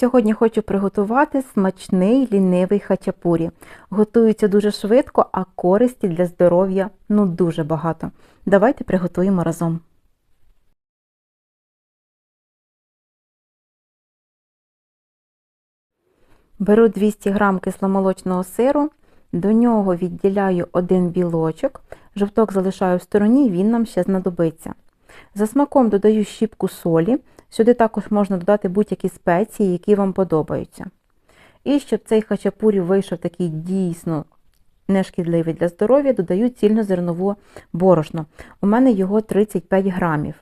Сьогодні хочу приготувати смачний лінивий хачапурі. Готується дуже швидко, а користі для здоров'я ну дуже багато. Давайте приготуємо разом. Беру 200 г кисломолочного сиру, до нього відділяю один білочок, жовток залишаю в стороні, він нам ще знадобиться. За смаком додаю щіпку солі, сюди також можна додати будь-які спеції, які вам подобаються. І щоб цей хачапурі вийшов такий дійсно нешкідливий для здоров'я, додаю цільнозернову борошно. У мене його 35 грамів.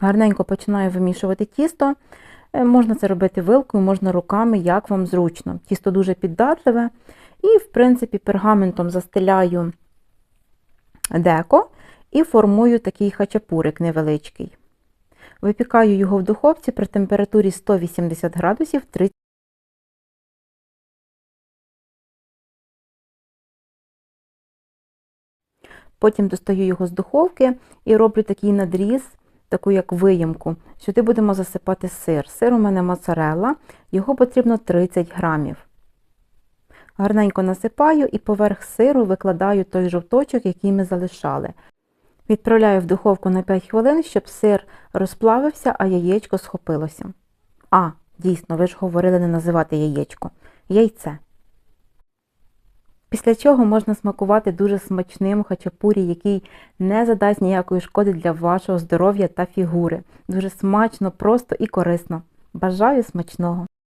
Гарненько починаю вимішувати тісто. Е, Можна це робити вилкою, можна руками, як вам зручно. Тісто дуже піддатливе. І, в принципі, пергаментом застеляю деко і формую такий хачапурик невеличкий. Випікаю його в духовці при температурі 180 градусів 30 Потім достаю його з духовки і роблю такий надріз, таку як виємку. Сюди будемо засипати сир. Сир у мене моцарелла, його потрібно 30 грамів. Гарненько насипаю і поверх сиру викладаю той жовточок, який ми залишали. Відправляю в духовку на 5 хвилин, щоб сир розплавився, а яєчко схопилося. А, дійсно, ви ж говорили не називати яєчко. Яйце. Після чого можна смакувати дуже смачним хачапурі, який не задасть ніякої шкоди для вашого здоров'я та фігури. Дуже смачно, просто і корисно. Бажаю смачного!